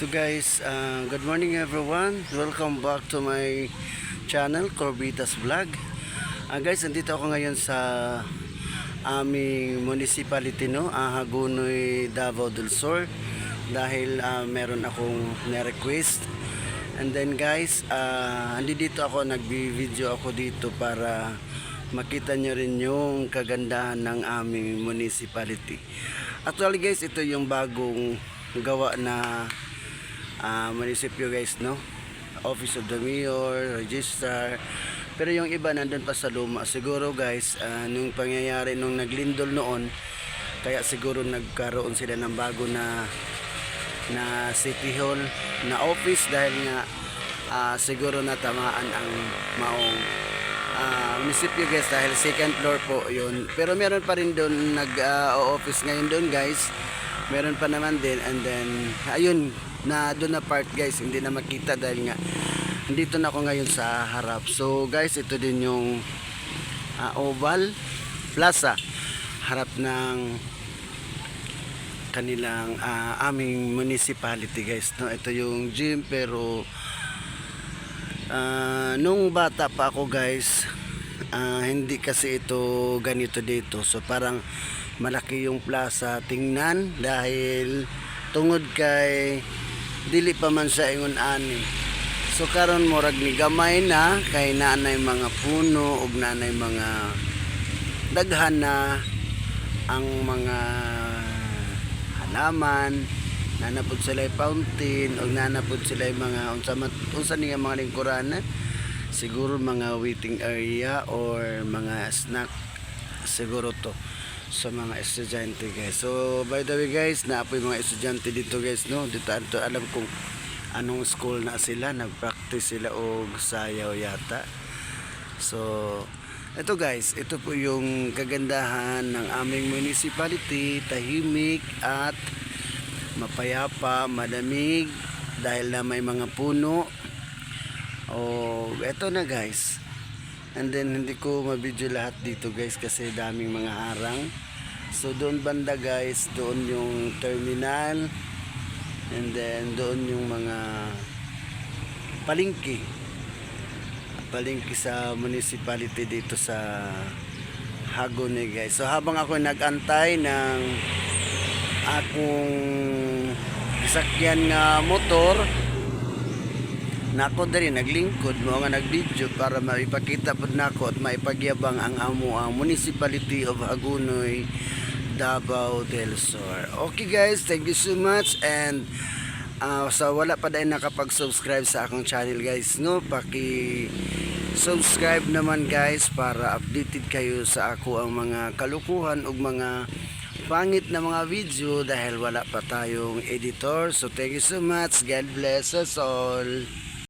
Ito guys, uh, good morning everyone. Welcome back to my channel, Corbitas Vlog. Ah guys, nandito ako ngayon sa aming municipality no, uh, Hagunoy, Davao del Sur dahil ah, meron akong na-request. And then guys, uh, dito ako, nagbi-video ako dito para makita nyo rin yung kagandahan ng aming municipality. Actually guys, ito yung bagong gawa na ah, munisipyo guys, no? Office of the Mayor, Register. Pero yung iba nandun pa sa luma. Siguro guys, ah, nung pangyayari nung naglindol noon, kaya siguro nagkaroon sila ng bago na na City Hall na office dahil nga ah, siguro natamaan ang maong ah, munisipyo guys dahil second floor po yun. Pero meron pa rin doon nag-office ngayon doon guys. Meron pa naman din and then ayun na doon na part guys hindi na makita dahil nga dito na ako ngayon sa harap. So guys ito din yung ah, Oval Plaza. Harap ng kanilang ah, aming municipality guys. No ito yung gym pero ah, nung bata pa ako guys ah, hindi kasi ito ganito dito. So parang malaki yung plaza. Tingnan dahil tungod kay dili pa man sa ingon ani. So karon murag ni gamay na kay nanay mga puno ug nanay mga daghan na ang mga halaman. Nanapod sila fountain o nanapod sila mga unsa man unsa niya mga lingkuran siguro mga waiting area or mga snack. Siguro to sa mga estudyante guys. So by the way guys naapoy mga estudyante dito guys no? Dito, dito alam kong anong school na sila. Nagpractice sila og sayaw yata. So ito guys, ito po yung kagandahan ng aming municipality, tahimik at mapayapa, malamig dahil na may mga puno. Oh, ito na guys. And then hindi ko mabidyo lahat dito guys kasi daming mga harang. So doon banda guys, doon yung terminal. And then doon yung mga palingki palingki sa municipality dito sa Hagone guys. So habang ako nagantay ng akong sakyan nga motor nako diri naglingkod mo nga nagvideo para maipakita pud nako at maipagyabang ang amo ang municipality of Hagonoy Davao del Sur. Okay guys, thank you so much. And Ah, sa wala pa dahil nakapag-subscribe sa akong channel guys no paki subscribe naman guys para updated kayo sa ako ang mga kalukuhan ug mga pangit na mga video dahil wala pa tayong editor. So thank you so much. God bless us all